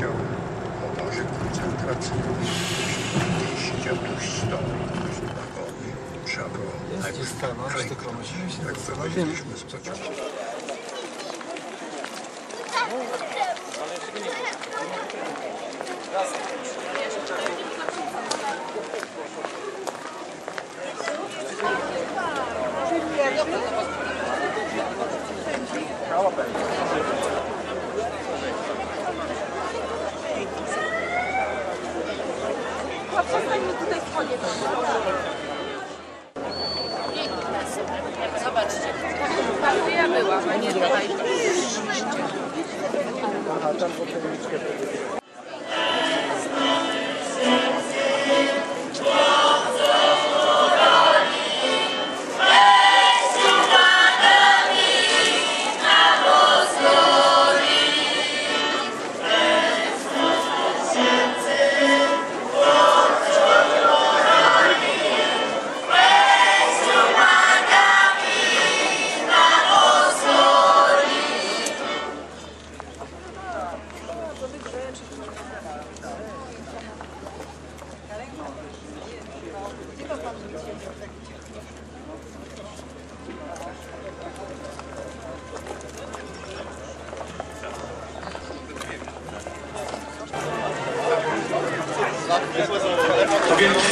powiedział o obozie koncentracyjnym. Ktoś siedział tuż stoi, ktoś na wagonie. Trzeba było najpierw stanąć, klejnąć. tylko musimy się Tak zastanowić. wywoziliśmy z pociągu. Zobaczcie,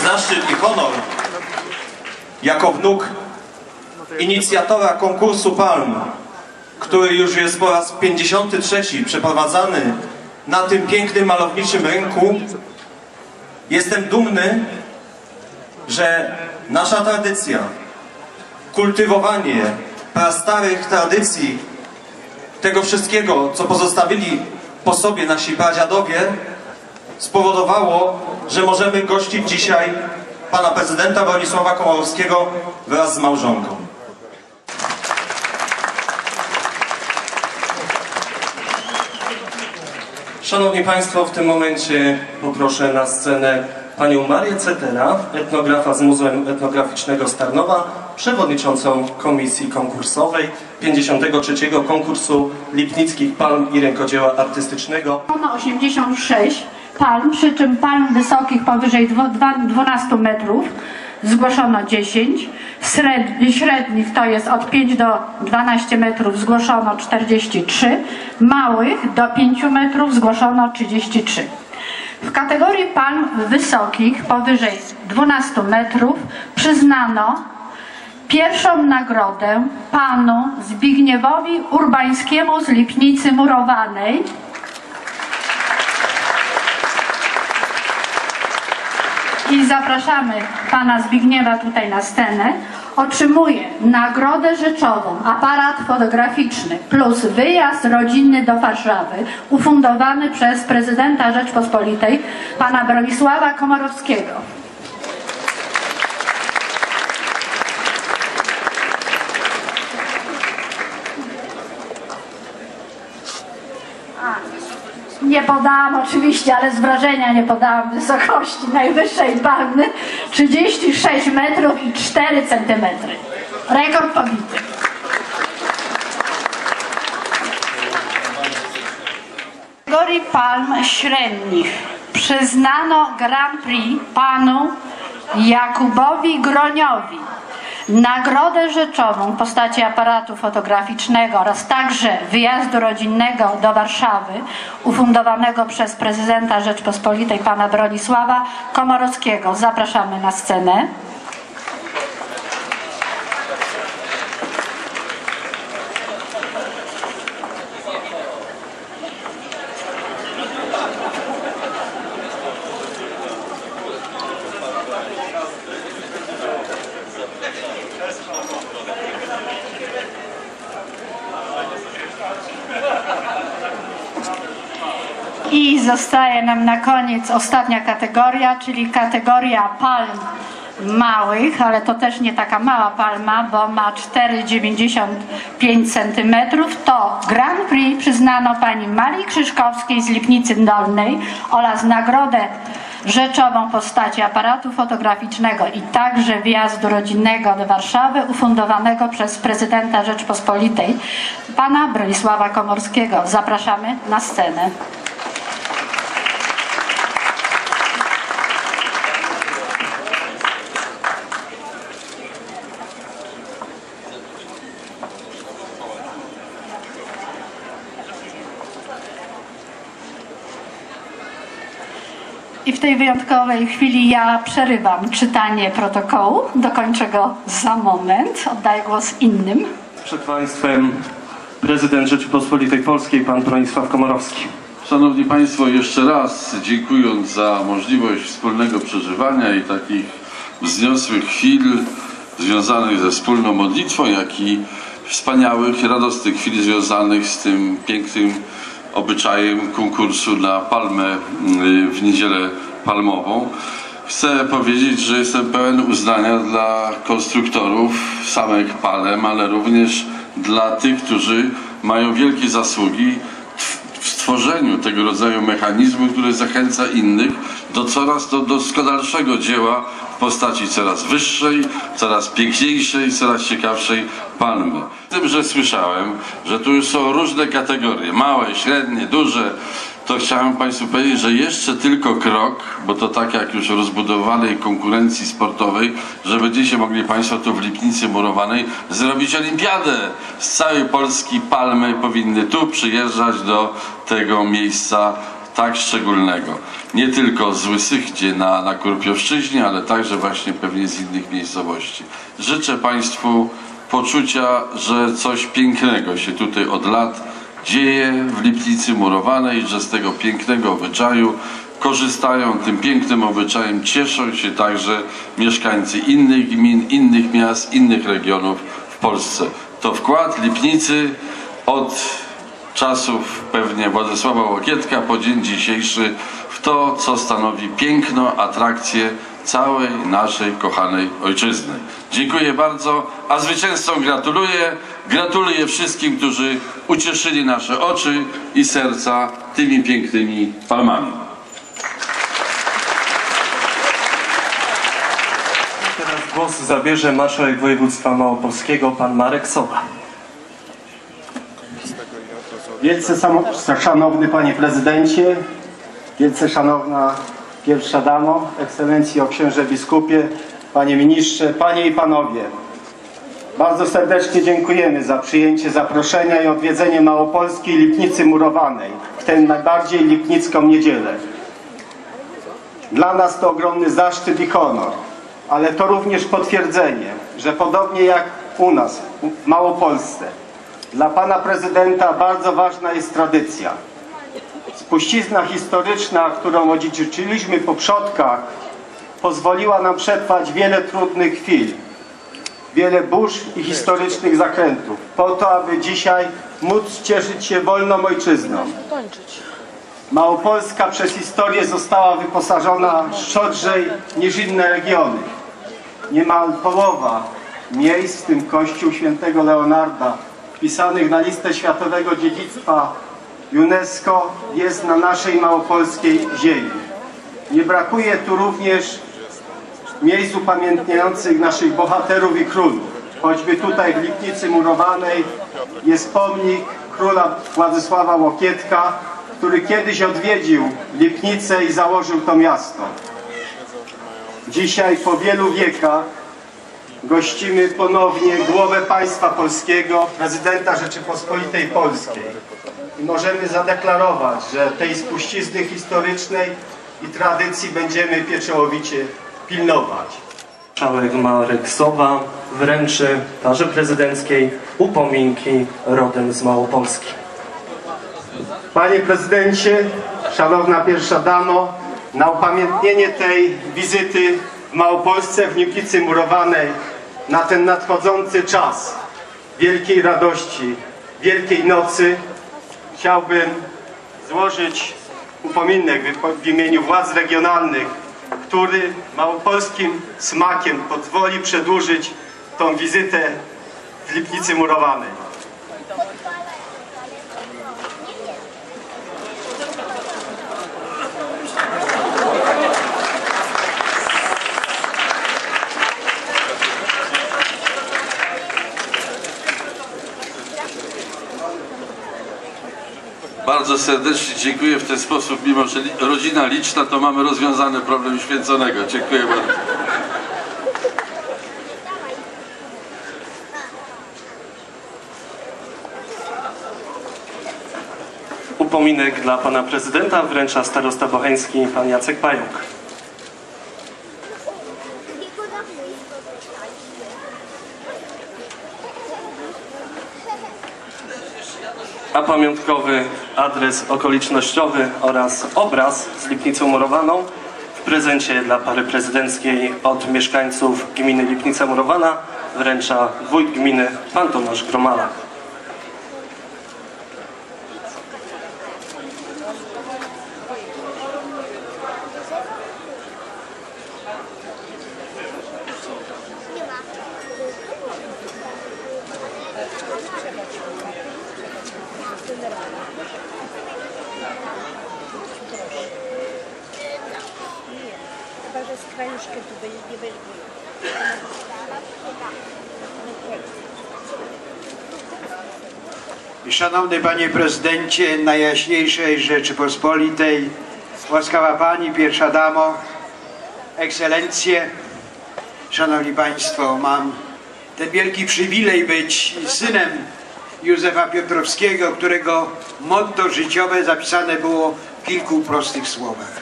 zaszczyt i honor jako wnuk inicjatora konkursu Palm, który już jest po raz 53 przeprowadzany na tym pięknym, malowniczym rynku. Jestem dumny, że nasza tradycja, kultywowanie prastarych tradycji, tego wszystkiego, co pozostawili po sobie nasi pradziadowie, spowodowało, że możemy gościć dzisiaj pana prezydenta Bronisława Komorowskiego wraz z małżonką. Szanowni Państwo, w tym momencie poproszę na scenę panią Marię Cetera, etnografa z Muzeum Etnograficznego Starnowa, przewodniczącą komisji konkursowej 53. konkursu Lipnickich Palm i Rękodzieła Artystycznego. Zgłoszono 86 palm, przy czym palm wysokich powyżej dwo- dwa- 12 metrów zgłoszono 10, Śred- średnich to jest od 5 do 12 metrów zgłoszono 43, małych do 5 metrów zgłoszono 33. W kategorii palm wysokich powyżej 12 metrów przyznano Pierwszą nagrodę panu Zbigniewowi Urbańskiemu z Lipnicy Murowanej i zapraszamy pana Zbigniewa tutaj na scenę, otrzymuje nagrodę rzeczową, aparat fotograficzny plus wyjazd rodzinny do Warszawy ufundowany przez prezydenta Rzeczpospolitej pana Bronisława Komorowskiego. Nie podałam oczywiście, ale z wrażenia nie podałam wysokości najwyższej palmy 36 metrów i 4 centymetry. Rekord pobity. Kategorii palm średnich przyznano Grand Prix panu Jakubowi Groniowi. Nagrodę rzeczową w postaci aparatu fotograficznego oraz także wyjazdu rodzinnego do Warszawy ufundowanego przez prezydenta Rzeczpospolitej pana Bronisława Komorowskiego. Zapraszamy na scenę. I zostaje nam na koniec ostatnia kategoria, czyli kategoria palm małych, ale to też nie taka mała palma, bo ma 4,95 cm. To Grand Prix przyznano pani Marii Krzyżkowskiej z Lipnicy Dolnej oraz nagrodę rzeczową postaci aparatu fotograficznego i także wjazdu rodzinnego do Warszawy ufundowanego przez prezydenta Rzeczpospolitej pana Bronisława Komorskiego. Zapraszamy na scenę. W tej wyjątkowej chwili ja przerywam czytanie protokołu. Dokończę go za moment. Oddaję głos innym. Przed Państwem prezydent Rzeczypospolitej Polskiej, pan Bronisław Komorowski. Szanowni Państwo, jeszcze raz dziękując za możliwość wspólnego przeżywania i takich wzniosłych chwil związanych ze wspólną modlitwą, jak i wspaniałych, radosnych chwil związanych z tym pięknym obyczajem konkursu na palmę y, w niedzielę palmową. Chcę powiedzieć, że jestem pełen uznania dla konstruktorów samych palem, ale również dla tych, którzy mają wielkie zasługi w stworzeniu tego rodzaju mechanizmu, który zachęca innych do coraz do doskonalszego dzieła w postaci coraz wyższej, coraz piękniejszej, coraz ciekawszej palmy. Tym, że słyszałem, że tu już są różne kategorie, małe, średnie, duże, to chciałem Państwu powiedzieć, że jeszcze tylko krok, bo to tak jak już rozbudowanej konkurencji sportowej, że będziecie mogli Państwo tu w Lipnicy Murowanej zrobić olimpiadę. Z całej Polski palmy powinny tu przyjeżdżać do tego miejsca tak szczególnego. Nie tylko z Łysych, gdzie na, na Kurpiowszczyźnie, ale także właśnie pewnie z innych miejscowości. Życzę Państwu poczucia, że coś pięknego się tutaj od lat dzieje w Lipnicy Murowanej, że z tego pięknego obyczaju korzystają tym pięknym obyczajem, cieszą się także mieszkańcy innych gmin, innych miast, innych regionów w Polsce. To wkład Lipnicy od czasów pewnie Władysława Łokietka po dzień dzisiejszy w to, co stanowi piękno, atrakcję całej naszej kochanej ojczyzny. Dziękuję bardzo, a zwycięzcom gratuluję. Gratuluję wszystkim, którzy ucieszyli nasze oczy i serca tymi pięknymi palmami. Teraz głos zabierze marszałek województwa małopolskiego, pan Marek Sowa. Wielce szanowny panie prezydencie, wielce szanowna pierwsza damo, ekscelencjo księże biskupie, panie ministrze, panie i panowie. Bardzo serdecznie dziękujemy za przyjęcie zaproszenia i odwiedzenie Małopolskiej Lipnicy Murowanej w tę najbardziej lipnicką niedzielę. Dla nas to ogromny zaszczyt i honor, ale to również potwierdzenie, że podobnie jak u nas, w Małopolsce, dla pana prezydenta bardzo ważna jest tradycja. Spuścizna historyczna, którą odziedziczyliśmy po przodkach, pozwoliła nam przetrwać wiele trudnych chwil, wiele burz i historycznych zakrętów, po to, aby dzisiaj móc cieszyć się wolną ojczyzną. Małopolska przez historię została wyposażona szczodrzej niż inne regiony. Niemal połowa miejsc, w tym kościół świętego Leonarda, wpisanych na listę Światowego Dziedzictwa UNESCO jest na naszej małopolskiej ziemi. Nie brakuje tu również miejsc upamiętniających naszych bohaterów i królów. Choćby tutaj w Lipnicy Murowanej jest pomnik króla Władysława Łokietka, który kiedyś odwiedził Lipnicę i założył to miasto. Dzisiaj po wielu wiekach gościmy ponownie głowę państwa polskiego, prezydenta Rzeczypospolitej Polskiej. I możemy zadeklarować, że tej spuścizny historycznej i tradycji będziemy pieczołowicie pilnować. Marszałek Marek Sowa wręczy parze prezydenckiej upominki rodem z Małopolski. Panie prezydencie, szanowna pierwsza damo, na upamiętnienie tej wizyty w Małopolsce w Nipicy Murowanej na ten nadchodzący czas wielkiej radości, wielkiej nocy chciałbym złożyć upominek w imieniu władz regionalnych, który małopolskim smakiem pozwoli przedłużyć tą wizytę w Lipnicy Murowanej. Serdecznie dziękuję w ten sposób, mimo że li- rodzina liczna, to mamy rozwiązany problem święconego. Dziękuję bardzo. Upo upominek dla pana prezydenta wręcza starosta bocheński pan Jacek Pająk. A pamiątkowy adres okolicznościowy oraz obraz z Lipnicą Murowaną w prezencie dla pary prezydenckiej od mieszkańców gminy Lipnica Murowana wręcza wójt gminy pan Tomasz Gromala. Chyba, że z krajuszkiem tu będzie, nie będzie. Szanowny Panie Prezydencie Najjaśniejszej Rzeczypospolitej, łaskawa Pani, Pierwsza Damo, Ekscelencje, Szanowni Państwo, mam ten wielki przywilej być synem Józefa Piotrowskiego, którego motto życiowe zapisane było w kilku prostych słowach.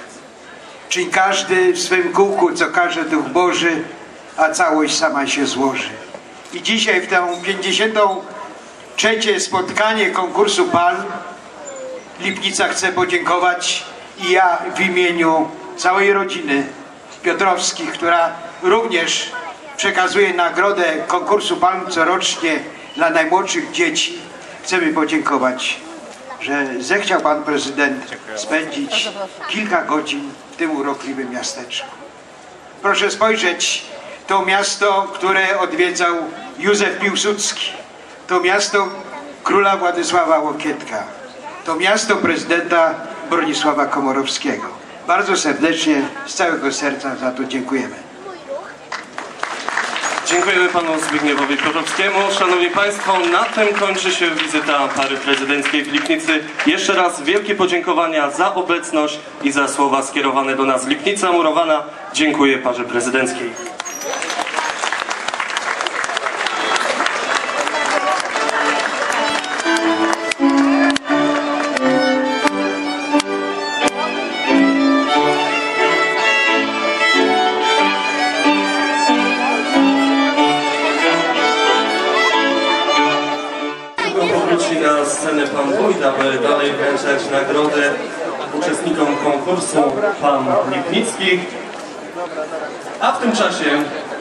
Czyń każdy w swym kółku, co każe Duch Boży, a całość sama się złoży. I dzisiaj w tę 50 trzecie spotkanie konkursu Palm Lipnica chce podziękować i ja w imieniu całej rodziny Piotrowskich, która również przekazuje nagrodę konkursu Palm corocznie dla najmłodszych dzieci, chcemy podziękować, że zechciał Pan Prezydent spędzić kilka godzin w tym urokliwym miasteczku. Proszę spojrzeć, to miasto, które odwiedzał Józef Piłsudski. To miasto króla Władysława Łokietka. To miasto prezydenta Bronisława Komorowskiego. Bardzo serdecznie, z całego serca za to dziękujemy. Dziękujemy panu Zbigniewowi Piotrowskiemu. Szanowni Państwo, na tym kończy się wizyta pary prezydenckiej w Lipnicy. Jeszcze raz wielkie podziękowania za obecność i za słowa skierowane do nas. Lipnica Murowana. Dziękuję parze prezydenckiej.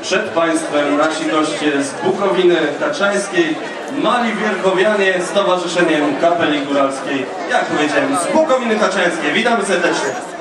Przed Państwem nasi goście z Bukowiny Taczańskiej, Mali Wierchowianie z Towarzyszeniem Kapeli Góralskiej. Jak powiedziałem, z Bukowiny Taczańskiej. Witamy serdecznie.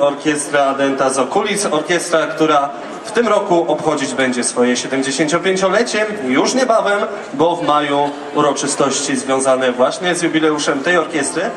Orkiestra Denta z Okulis, orkiestra, która w tym roku obchodzić będzie swoje 75-lecie, już niebawem, bo w maju uroczystości związane właśnie z jubileuszem tej orkiestry.